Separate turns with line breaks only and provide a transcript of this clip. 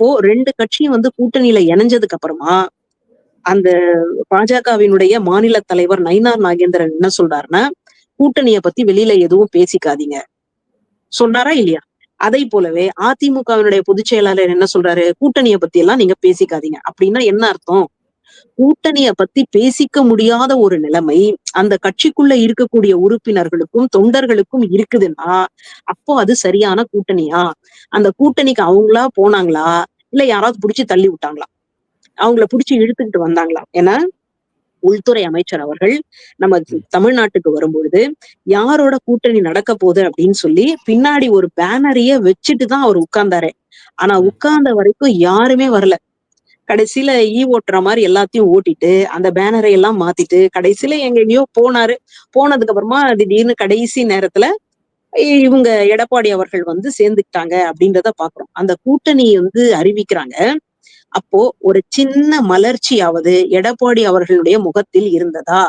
அப்போ ரெண்டு கட்சியும் வந்து கூட்டணியில இணைஞ்சதுக்கு அப்புறமா அந்த பாஜகவினுடைய மாநில தலைவர் நயினார் நாகேந்திரன் என்ன சொல்றாருன்னா கூட்டணிய பத்தி வெளியில எதுவும் பேசிக்காதீங்க. சொன்னாரா இல்லையா? அதை போலவே அதிமுகவினுடைய பொதுச் செயலாளர் என்ன சொல்றாரு? கூட்டணிய பத்தி எல்லாம் நீங்க பேசிக்காதீங்க. அப்படின்னா என்ன அர்த்தம்? கூட்டணிய பத்தி பேசிக்க முடியாத ஒரு நிலைமை அந்த கட்சிக்குள்ள இருக்கக்கூடிய உறுப்பினர்களுக்கும் தொண்டர்களுக்கும் இருக்குதுன்னா அப்போ அது சரியான கூட்டணியா? அந்த கூட்டணிக்கு அவங்களா போனாங்களா? இல்ல யாராவது புடிச்சு தள்ளி விட்டாங்களா அவங்கள புடிச்சு இழுத்துக்கிட்டு வந்தாங்களா ஏன்னா உள்துறை அமைச்சர் அவர்கள் நம்ம தமிழ்நாட்டுக்கு வரும்பொழுது யாரோட கூட்டணி நடக்க போகுது அப்படின்னு சொல்லி பின்னாடி ஒரு பேனரையே வச்சுட்டு தான் அவர் உட்கார்ந்தாரு. ஆனா உட்கார்ந்த வரைக்கும் யாருமே வரல. கடைசியில ஈ ஓட்டுற மாதிரி எல்லாத்தையும் ஓட்டிட்டு அந்த பேனரை எல்லாம் மாத்திட்டு கடைசியில எங்கெங்கயோ போனாரு. போனதுக்கு அப்புறமா திடீர்னு கடைசி நேரத்துல இவங்க எடப்பாடி அவர்கள் வந்து சேர்ந்துக்கிட்டாங்க அப்படின்றத பாக்குறோம். அந்த கூட்டணி வந்து அறிவிக்கிறாங்க. அப்போ ஒரு சின்ன மலர்ச்சியாவது எடப்பாடி அவர்களுடைய முகத்தில் இருந்ததா?